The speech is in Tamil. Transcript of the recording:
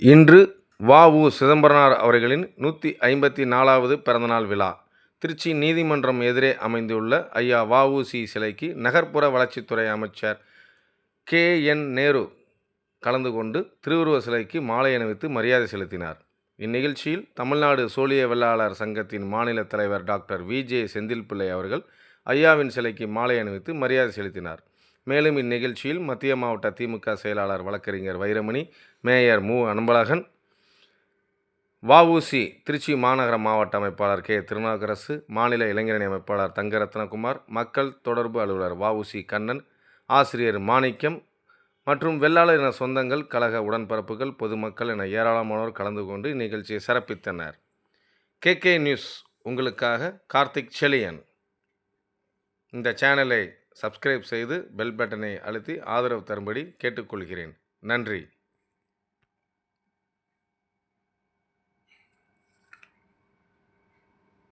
இன்று வ உ சிதம்பரனார் அவர்களின் நூற்றி ஐம்பத்தி நாலாவது பிறந்தநாள் விழா. திருச்சி நீதிமன்றம் எதிரே அமைந்துள்ள ஐயா வ உ சி சிலைக்கு நகர்ப்புற வளர்ச்சித்துறை அமைச்சர் கே என் நேரு கலந்து கொண்டு திருவுருவ சிலைக்கு மாலை அணிவித்து மரியாதை செலுத்தினார். இந்நிகழ்ச்சியில் தமிழ்நாடு சோழிய வெள்ளாளர் சங்கத்தின் மாநில தலைவர் டாக்டர் வி ஜே செந்தில்பிள்ளை அவர்கள் ஐயாவின் சிலைக்கு மாலை அணிவித்து மரியாதை செலுத்தினார். மேலும் இந்நிகழ்ச்சியில் மத்திய மாவட்ட திமுக செயலாளர் வழக்கறிஞர் வைரமணி மேயர் மு. அன்பழகன் வஉசி திருச்சி மாநகர மாவட்ட அமைப்பாளர் கே. திருநாவுக்கரசு மாநில இளைஞரணி அமைப்பாளர் தங்கரத்னகுமார் மக்கள் தொடர்பு அலுவலர் வஉசி கண்ணன் ஆசிரியர் மாணிக்கம் மற்றும் வெள்ளாளர் என சொந்தங்கள் கழக உடன்பரப்புகள் பொதுமக்கள் என ஏராளமானோர் கலந்து கொண்டு இந்நிகழ்ச்சியை சிறப்பித்தனர். கே. கே. நியூஸ் உங்களுக்காக கார்த்திக் செலியன் இந்த சேனலை சப்ஸ்கிரைப் செய்து பெல் பட்டனை அழுத்தி ஆதரவு தரும்படி கேட்டுக்கொள்கிறேன். நன்றி.